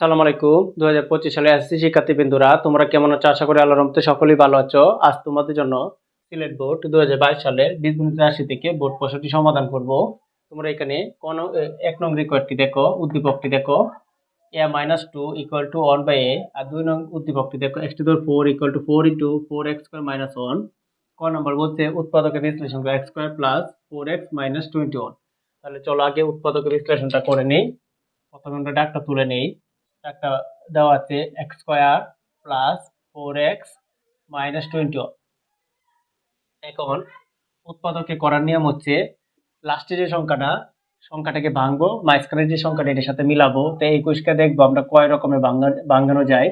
সালাম আলাইকুম। দু হাজার পঁচিশ সালে এসএসসি শিক্ষার্থী বিন্দুরা তোমরা কেমন আছো? আশা করি আল্লাহর রহমতে সকলেই ভালো আছো। আজ তোমাদের জন্য সিলেট বোর্ড দু হাজার বাইশ সালের বীজগণিত রাশি থেকে বোর্ড প্রশ্নটি সমাধান করব। তোমরা এখানে কোন এক নং রিকোয়ার্ডটি দেখো, উদ্দীপকটি দেখো। A minus two equal to one by a আর দুই নং উদ্দীপকটি দেখো x to four equal to four into four x square minus one ক নম্বর বলছে উৎপাদকের বিশ্লেষণ করে x square plus four x minus twenty one তাহলে চলো আগে উৎপাদকের বিশ্লেষণটা করে নিই। প্রথমে আমরা ডাকটা তুলে নেই। একটা দেওয়া আছে x square plus four x minus twenty এখন উৎপাদকে করার নিয়ম হচ্ছে লাস্টে যে সংখ্যাটা, সংখ্যাটাকে ভাঙবো মাঝখানের যে সংখ্যাটা, এটার সাথে মিলাবো। তো একুশকে দেখব, আমরা কয় রকমের ভাঙা, ভাঙানো যায়?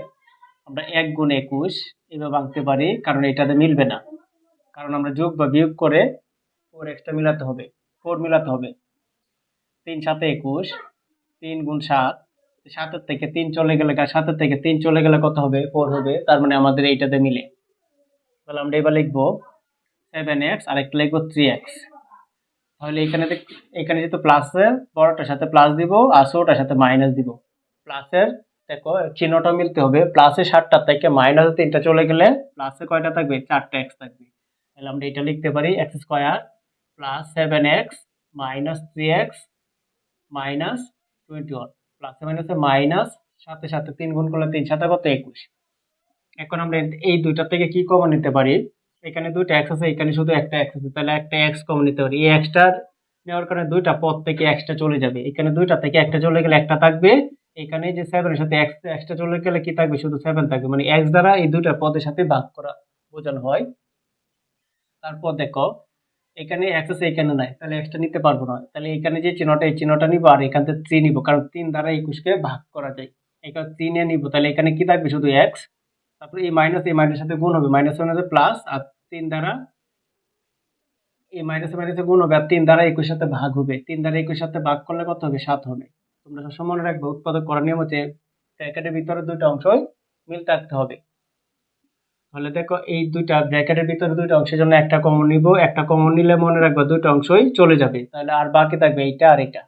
আমরা এক গুণ একুশ এভাবে ভাঙতে পারি, কারণ এটাতে মিলবে না। কারণ আমরা যোগ বা বিয়োগ করে ফোর এক্সটা মিলাতে হবে ফোর মিলাতে হবে। তিন সাথে একুশ, তিন গুণ সাত সাতের থেকে তিন চলে গেলে সাতের থেকে তিন চলে গেলে কত হবে? ফোর হবে। তার মানে আমাদের এইটাতে মিলে। তাহলে আমরা এবার লিখব সেভেন এক্স আর একটা লিখব থ্রি এক্স তাহলে এখানে এখানে যেহেতু প্লাসের বড়টার সাথে প্লাস দিব আর ছোটটার সাথে মাইনাস দিব। প্লাসের দেখো, চিহ্নটা মিলতে হবে। প্লাসের সাতটা থেকে মাইনাস তিনটা চলে গেলে প্লাসে কয়টা থাকবে? চারটা এক্স থাকবে। তাহলে আমরা এটা লিখতে পারি x square plus seven x minus three x minus twenty one প্লাসে মাইনাসে মাইনাস, সাথে সাথে তিন গুণ করলে তিন, সাথে কত একুশ? এখন আমরা এই দুইটা থেকে কি কমন নিতে পারি? এখানে দুইটা এক্স আছে, এখানে শুধু একটা এক্স আছে। তাহলে একটা এক্স কমন নিতে পারি। এই এক্সটা নেওয়ার কারণে দুইটা পদ থেকে এক্সটা চলে যাবে। এখানে দুইটা থেকে একটা চলে গেলে একটা থাকবে। এখানে যে সেভেনের সাথে এক্স এক্সটা চলে গেলে কি থাকবে? শুধু সেভেন থাকবে। মানে এক্স দ্বারা এই দুইটা পদের সাথে ভাগ করা বোঝানো হয়। তারপর দেখো এখানে আছে এখানে নাই, তাহলে এক্সটা নিতে পারব না। তাহলে এখানে যে চিহ্নটা, এই চিহ্নটা নিবো আর এখান থেকে থ্রি নিবো, কারণ তিন দ্বারা একুশকে ভাগ করা যায়। এখানে তিনে নিবো, তাহলে এখানে কি থাকবে? শুধু এক্স তারপরে এই মাইনাস এই মাইনাসের সাথে গুণ হবে। মাইনাস মাইনাসে প্লাস আর তিন দ্বারা এই মাইনাসে মাইনাসে গুণ হবে, আর তিন দ্বারা একুশের সাথে ভাগ হবে। তিন দ্বারা একুশের সাথে ভাগ করলে কত হবে? সাত হবে। তোমরা সবসময় মনে রাখবে, উৎপাদক করার নিয়ম হচ্ছে ব্র্যাকেটের ভিতরে দুইটা অংশই মিল থাকতে হবে। তাহলে দেখো এই দুইটা ব্র্যাকেটের ভিতরে দুইটা অংশের জন্য একটা কমন নিব, একটা কমন নিলে মনে রাখবে দুইটা অংশই চলে যাবে। তাহলে আর বাকি থাকবে এইটা আর এটা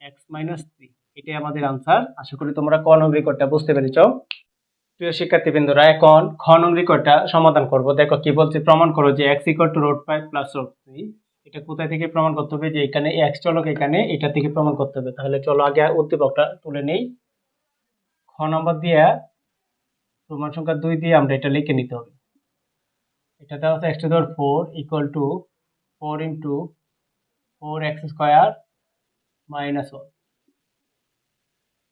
এক্স মাইনাস থ্রি এটাই আমাদের আনসার আশা করি তোমরা ক নং রেকর্ডটা বুঝতে পেরেছ। প্রিয় শিক্ষার্থীবৃন্দরা, এখন খ নং রেকর্ডটা সমাধান করব। দেখো কি বলছে, প্রমাণ করো যে x equal to root five plus root three এটা কোথায় থেকে প্রমাণ করতে হবে? যে এখানে এক্স চলক এখানে, এটা থেকে প্রমাণ করতে হবে। তাহলে চলো আগে উদ্দীপকটা তুলে নেই। খ নম্বর দিয়ে প্রমাণ সংখ্যা দুই দিয়ে আমরা এটা লিখে নিতে হবে। এটা দেওয়া আছে এক্স টু দেওয়ার four equal to four into four x square minus one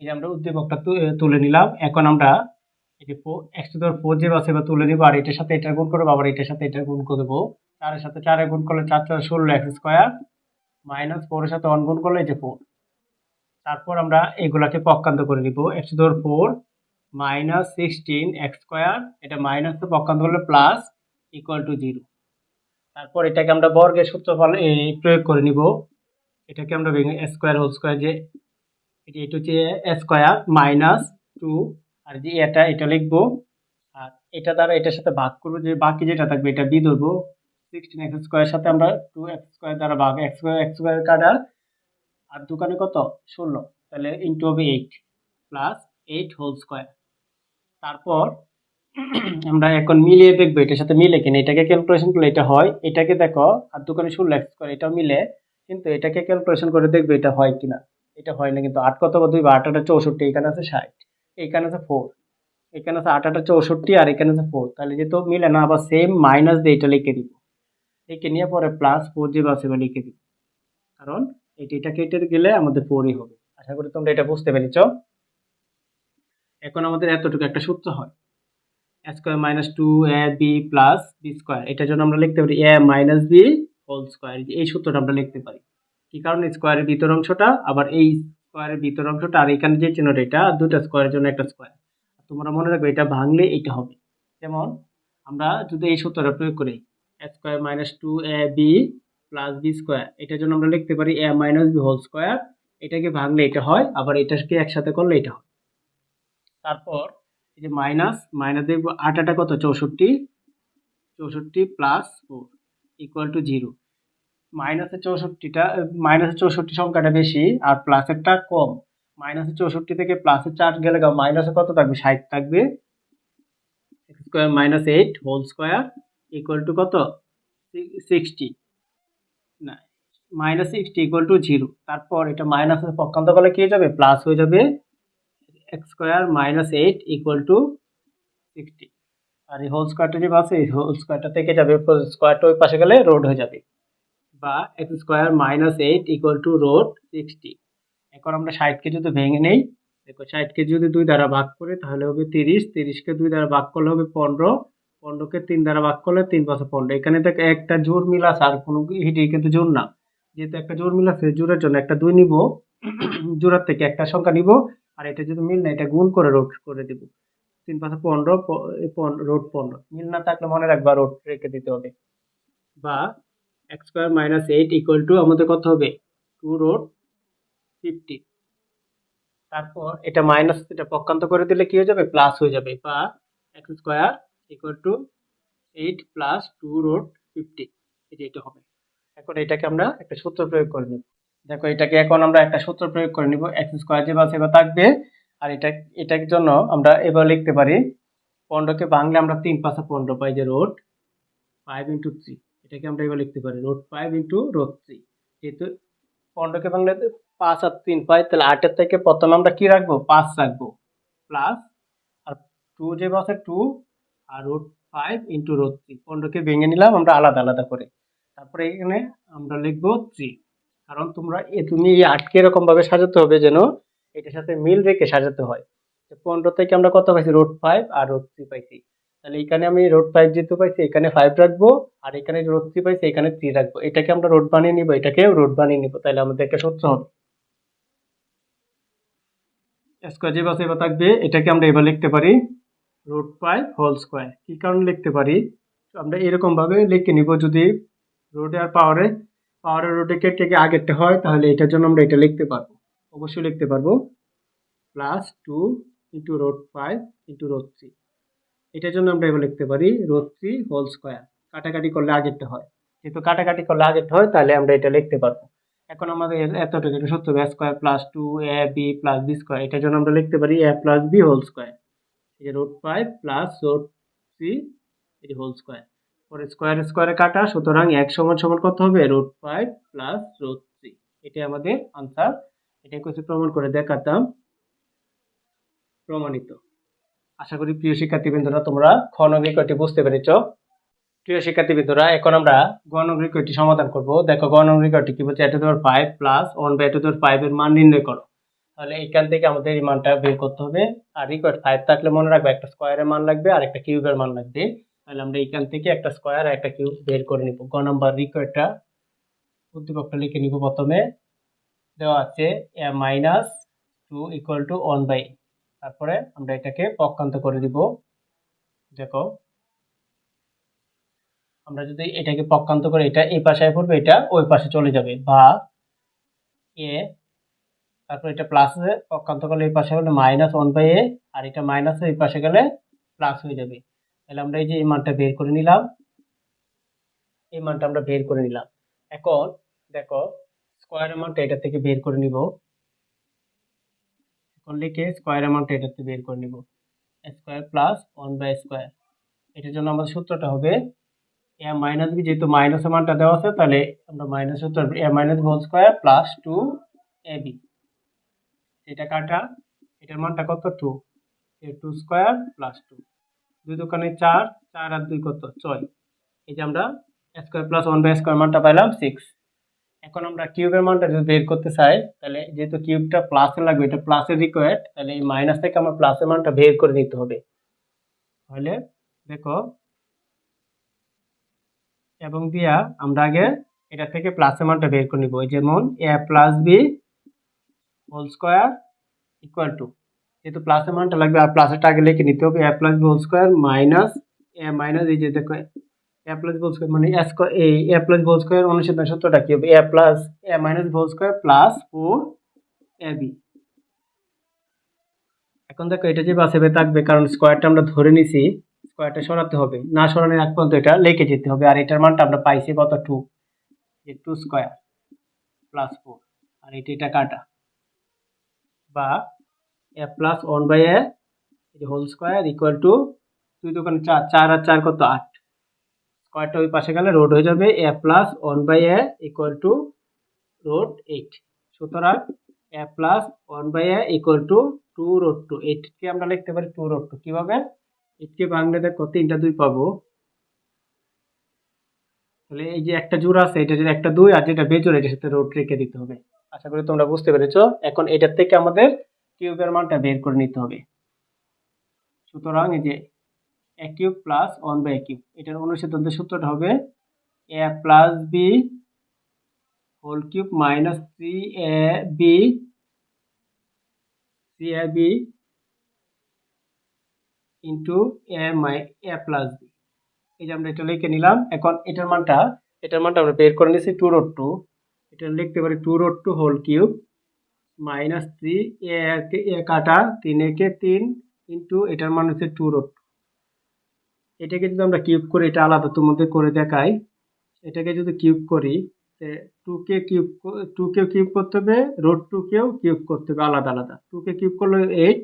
এই আমরা উদ্দীপকটা তুলে নিলাম। এখন আমরা এই যে এক্স টু দেওয়ার ফোর যে আছে এবার তুলে নিবো, আর এটার সাথে এটা গুণ করব, আবার এটার সাথে এটা গুণ করে দেবো। চারের সাথে চারে গুণ করলে চার চার, ষোলো এক্স স্কোয়ার মাইনাস ফোরের সাথে ওয়ান গুণ করলে এই যে ফোর তারপর আমরা এগুলাকে পক্ষান্ত করে নিব। এক্স দেওয়ার four minus sixteen x square এটা মাইনাস পক্ষান্ত করলে প্লাস ইকুয়াল টু জিরো তারপর এটাকে আমরা বর্গের এই প্রয়োগ করে নিব। এটাকে আমরা ভেঙে স্কোয়ার হোল স্কোয়ার যে এটি এটা হচ্ছে স্কোয়ার মাইনাস টু আর যে এটা এটা লিখব। আর এটা দ্বারা এটার সাথে ভাগ করব, যে বাকি যেটা থাকবে এটা বি ধরবো। সিক্সটিন এক্স স্কোয়ারের সাথে আমরা টু এক্স স্কোয়ার দ্বারা ভাগ এক্স স্কোয়ার এক্স স্কোয়ার কাটা। আর দোকানে কত? ষোলো। তাহলে ইন্টু হবে eight plus eight whole square তারপর আমরা এখন মিলিয়ে দেখব এটার সাথে মিলে কিনা। এটাকে ক্যালকুলেশন করলে এটা হয়, এটাকে দেখো, আর দোকানে ষোলো এক্স স্কোয়ার এটাও মিলে, কিন্তু এটাকে ক্যালকুলেশন করে দেখবে এটা হয় কিনা। এটা হয় না কিন্তু আট কত দুই বা আট আটা চৌষট্টি, এখানে আছে ষাট, এখানে আছে ফোর এখানে আছে আট আটা চৌষট্টি আর এখানে আছে ফোর তাহলে যেহেতু মিলে না, আবার সেম মাইনাস দিয়ে এটা লিখে দিব। লিখে নিয়ে পরে প্লাস ফোর যে বাসে বা লিখে দিব। কারণ এটা এটা কেটে গেলে আমাদের ফোরই হবে। আশা করি তোমরা এটা বুঝতে পেরেছ। এখন আমাদের এতটুকু একটা সূত্র হয়। A square minus two a b plus b square এটার জন্য আমরা লিখতে পারি a minus b whole square এই সূত্রটা আমরা লিখতে পারি। কি কারণে স্কোয়ারের ভিতর অংশটা? আবার এই স্কোয়ারের ভিতর অংশটা আর এখানে যে চিহ্নটা, এটা দুটা স্কোয়ারের জন্য একটা স্কোয়ার তোমরা মনে রাখবে, এটা ভাঙলে এটা হবে। যেমন আমরা যদি এই সূত্রটা প্রয়োগ করি a square minus two a b plus b square এটার জন্য আমরা লিখতে পারি a minus b whole square এটাকে ভাঙলে এটা হয়, আবার এটাকে একসাথে করলে এটা হয়। তারপর এই যে মাইনাস মাইনাস দেখব আট আটা কত? চৌষট্টি। চৌষট্টি plus four equal to zero মাইনাসের চৌষট্টিটা মাইনাসের চৌষট্টি সংখ্যাটা বেশি, আর প্লাসেরটা কম। মাইনাসের চৌষট্টি থেকে প্লাসের চার গেলে মাইনাসে কত থাকবে? ষাট থাকবে। Square minus eight whole square equal to কত? সিক্সটি না minus sixty equal to zero তারপর এটা মাইনাস পক্ষান্ত করলে কি হয়ে যাবে? প্লাস হয়ে যাবে। X square minus eight equal to sixty. আর এই হোল স্কোয়ারটা যে আছে এই হোল স্কোয়ারটা থেকে যাবে স্কোয়ারটা ওই পাশে গেলে রোড হয়ে যাবে। বা x square minus eight equal to root sixty. এখন আমরা ষাটকে যদি ভেঙে নেই, দেখো ষাটকে যদি দুই দ্বারা ভাগ করি, তাহলে হবে তিরিশ। তিরিশকে দুই দ্বারা ভাগ করলে হবে পনেরো। পনেরোকে তিন দ্বারা ভাগ করলে তিন পাশে পনেরো। এখানে দেখ একটা জোর মিল আছে, আর কোনো হিটি কিন্তু জোর না। যেহেতু একটা জোর মিল আছে জোরের জন্য একটা দুই নিব। জোড়ার থেকে একটা সংখ্যা নিব। আর এটা যদি মিল না, এটা গুণ করে রোড করে দিব। তিন পাশে পনেরো রোড পনেরো। মিল না থাকলে মনে রাখবা রোড রেখে দিতে হবে। বা x square minus eight equal to আমাদের কত হবে? টু রোড ফিফটি তারপর এটা মাইনাস এটা পক্ষান্ত করে দিলে কি হয়ে যাবে? প্লাস হয়ে যাবে। বা x square equal to eight plus two root fifty এটা হবে। এখন এটাকে আমরা একটা সূত্র প্রয়োগ করে নিব। দেখো, এটাকে এখন আমরা একটা সূত্র প্রয়োগ করে নিব। এক্স স্কোয়ার যে বাস এবার থাকবে, আর এটা, এটার জন্য আমরা এবার লিখতে পারি, পনেরোকে বাংলা আমরা তিন পাঁচা পনেরো পাই যে রোড ফাইভ ইন্টু থ্রি। এটাকে আমরা এবার লিখতে পারি root five into root three. যেহেতু পনেরোকে বাংলাতে পাঁচ আর তিন পাই, তাহলে আটের থেকে প্রথমে আমরা কি রাখব? পাঁচ রাখব। প্লাস আর টু যে বসে টু আর root five into root three পনেরোকে ভেঙে নিলাম, আমরা আলাদা আলাদা করে। তারপরে এখানে আমরা লিখব থ্রি কারণ তোমরা তুমি এই আটকে এরকম ভাবে সাজাতে হবে যেন এটার সাথে মিল রেখে সাজাতে হয়। পনেরো থেকে আমরা কত পাইছি? রোড ফাইভ আর রোড থ্রি পাইছি। তাহলে এখানে আমি রোড ফাইভ যেহেতু পাইছি, এখানে ফাইভ রাখব আর এখানে রোড থ্রি পাইছি, এখানে থ্রি রাখব। এটাকে আমরা রোড বানিয়ে নিবো এটাকে রোড বানিয়ে নিবো। তাহলে আমাদের একটা সূত্র হবে। স্কোয়ার যে বাসে এবার থাকবে, এটাকে আমরা এবার লিখতে পারি রুট ফাইভ হোল স্কোয়ার কী কারণে লিখতে পারি? আমরা এরকম ভাবে লিখে নিব যদি রোডে আর পাওয়ারে পাওয়ারের রোডে থেকে আগেরটা হয়, তাহলে এটার জন্য আমরা এটা লিখতে পারব। অবশ্যই লিখতে পারব। Plus two into root five into root three এটার জন্য আমরা এবার লিখতে পারি রোড থ্রি হোল স্কোয়ার কাটাকাটি করলে আগেরটা হয়। যেহেতু কাটাকাটি করলে আগেরটা হয়, তাহলে আমরা এটা লিখতে পারব। এখন আমাদের এতটুকু এটা সত্য square plus two a b plus b square এটার জন্য আমরা লিখতে পারি a plus b whole square এই root five plus root three এই হোল স্কোয়ার পরে স্কোয়ার স্কোয়ারে কাটা, সুতরাং এক সমান সমান কত হবে? Root five plus root three. এটাই আমাদের আনসার। এটা কিছু প্রমাণ করে দেখাতাম প্রমাণিত। আশা করি প্রিয় শিক্ষার্থীবৃন্দরা, তোমরা খনগ্রিকটি বুঝতে পেরেছ? প্রিয় শিক্ষার্থীবৃন্দরা, এখন আমরা গণগ্রিকটি সমাধান করব? দেখো গণগ্রিকটি কি বলছে? এটু দেওয়ার ফাইভ প্লাস ওয়ান বাই এটু দেওয়ার ফাইভ এর মান নির্ণয় করো। তাহলে এখান থেকে আমাদের এই মানটা বের করতে হবে। আর রিকোয়ার্ড ফাইভ থাকলে মনে রাখবে একটা স্কোয়ারের মান লাগবে আর একটা কিউবের মান লাগবে। তাহলে আমরা এখান থেকে একটা স্কোয়ার আর একটা কিউব বের করে নিব। গ নাম্বার রিকোয়ার্ডটা উদ্দীপকটা লিখে নিব প্রথমে। দেওয়া আছে a minus two equal to one by তারপরে আমরা এটাকে পক্ষান্ত করে দিব। দেখো। আমরা যদি এটাকে পক্ষান্ত করে এটা এই পাশে পড়বে এটা ওই পাশে চলে যাবে। বা এ তারপর এটা প্লাসে পক্ষান্ত করলে এই পাশে হলে মাইনাস ওয়ান বাই এ আর এটা মাইনাস এই পাশে গেলে প্লাস হয়ে যাবে। তাহলে আমরা এই যে এই মানটা বের করে নিলাম। এই মানটা আমরা বের করে নিলাম। এখন দেখো স্কোয়ার অ্যামাউন্ট এটা থেকে বের করে নিব। এখন লিখে স্কোয়ার অ্যামাউন্ট এটা থেকে বের করে নিব। Square plus one by square এটার জন্য আমাদের সূত্রটা হবে এ মাইনাস বি যেহেতু মাইনাস মানটা দেওয়া আছে, তাহলে আমরা মাইনাস সূত্র a minus whole square plus two a b এটা কাটা, এটার মানটা কত? Two a two square plus two দুই দোকানে চার চার আর দুই কত? ছয়। এই যে আমরা square plus one by square মানটা পাইলাম সিক্স এখন আমরা কিউবের মানটা যদি বের করতে চাই, তাহলে যেহেতু কিউবটা প্লাসে লাগবে, এটা প্লাসের রিকোয়ার্ড তাহলে এই মাইনাস থেকে আমার প্লাসের মানটা বের করে নিতে হবে। তাহলে দেখো, এবং দিয়া আমরা আগে এটা থেকে প্লাসের মানটা বের করে নিব। যেমন a plus b whole square equal to যেহেতু প্লাসের মানটা লাগবে, আর প্লাসেরটা আগে লিখে নিতে হবে। A plus whole square minus a minus এই যে দেখো এ প্লাস হোল স্কোয়ার মানে এই এ প্লাস হোল স্কোয়ার অনুসন্ধান সূত্রটা কি হবে? A plus a minus whole square plus four a b এখন দেখো, এটা যে বাসেবে থাকবে, কারণ স্কোয়ারটা আমরা ধরে নিছি স্কোয়ারটা সরাতে হবে। না সরানোর এক পর্যন্ত এটা লেখে যেতে হবে, আর এটার মানটা আমরা পাইছি কত? টু যে টু স্কোয়ার প্লাস ফোর আর এটা এটা কাটা। বা a plus one by a whole square equal to দুই দোকানে চার চার আর চার কত আট? স্কোয়ারটা ওই পাশে গেলে রোড হয়ে যাবে। A plus one by a equal to root eight সুতরাং a plus one by a equal to two root two এইটকে আমরা লিখতে পারি টু রোড টু কীভাবে? এইটকে বাংলা দেখো তিনটা দুই পাবো। তাহলে এই যে একটা জোড়া আছে, এটা যদি একটা দুই, আর যেটা বেজোড়, এটার সাথে রোড রেখে দিতে হবে। আশা করি তোমরা বুঝতে পেরেছ। এখন এটার থেকে আমাদের কিউবের মানটা বের করে নিতে হবে। সুতরাং এই যে a cube plus one by cube, এটার অনুসিদ্ধান্তের সূত্রটা হবে a plus b whole cube minus three a b three a b into a my a plus b এই যে আমরা এটা লিখে নিলাম, এখন এটার মানটা এটার মানটা আমরা বের করে নিয়েছি টু রোড টু এটা লিখতে পারি two root two whole cube minus three a কাটা, তিন একে তিন ইন্টু এটার মান হচ্ছে টু রোড এটাকে যদি আমরা কিউব করি, এটা আলাদা তোমাদের করে দেখাই। এটাকে যদি কিউব করি টুকে কিউব টুকেও কিউব করতে হবে রোড টুকেও কিউব করতে হবে, আলাদা আলাদা। টুকে কিউব করলে এইট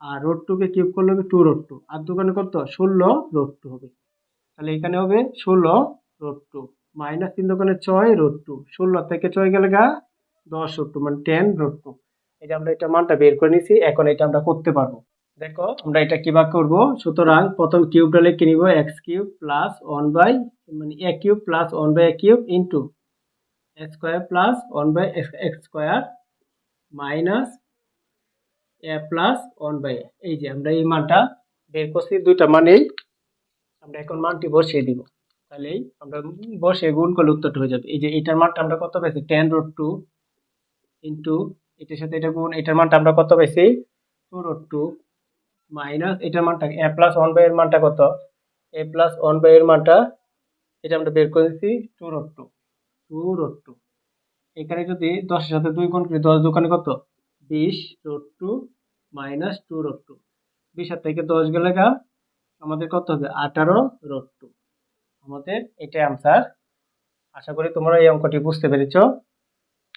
আর রোড টুকে কিউব করলে হবে টু রোড টু আর দোকানে কত? ষোলো রোড টু হবে। তাহলে এখানে হবে ষোলো রোড টু মাইনাস তিন দোকানে ছয় রোড টু ষোলো থেকে ছয় গেলে গা দশ রোড টু মানে টেন রোড টু এটা আমরা এটা মানটা বের করে নিছি, এখন এটা আমরা করতে পারব। দেখো, আমরা এটা কীভাবে করব? সুতরাং প্রথম কিউবটা লিখে নিব x cube plus one by মানে a cube plus one by a cube into square plus one by x square minus a plus one by এই যে আমরা এই মানটা বের করছি, দুইটা মানেই আমরা এখন মানটি বসিয়ে দিব। তাহলেই আমরা বসে গুণ করলে উত্তরটা হয়ে যাবে। এই যে এটার মানটা আমরা কত পেয়েছি? টেন রোড টু ইন্টু এটার সাথে এটা গুণ, এটার মানটা আমরা কত পেয়েছি টু রোড টু মাইনাস এটার মানটা এ প্লাস ওয়ান বাই এর মানটা কত? এ প্লাস ওয়ান বাই এর মানটা এটা আমরা বের করেছি two root two two root two এখানে যদি দশের সাথে দুই গুণ করি, দশ দোকানে কত? বিশ root two minus two root two বিশ হাত থেকে দশ গেলে গা, আমাদের কত হবে? আঠারো রোড টু আমাদের এটাই আনসার আশা করি তোমরা এই অঙ্কটি বুঝতে পেরেছ।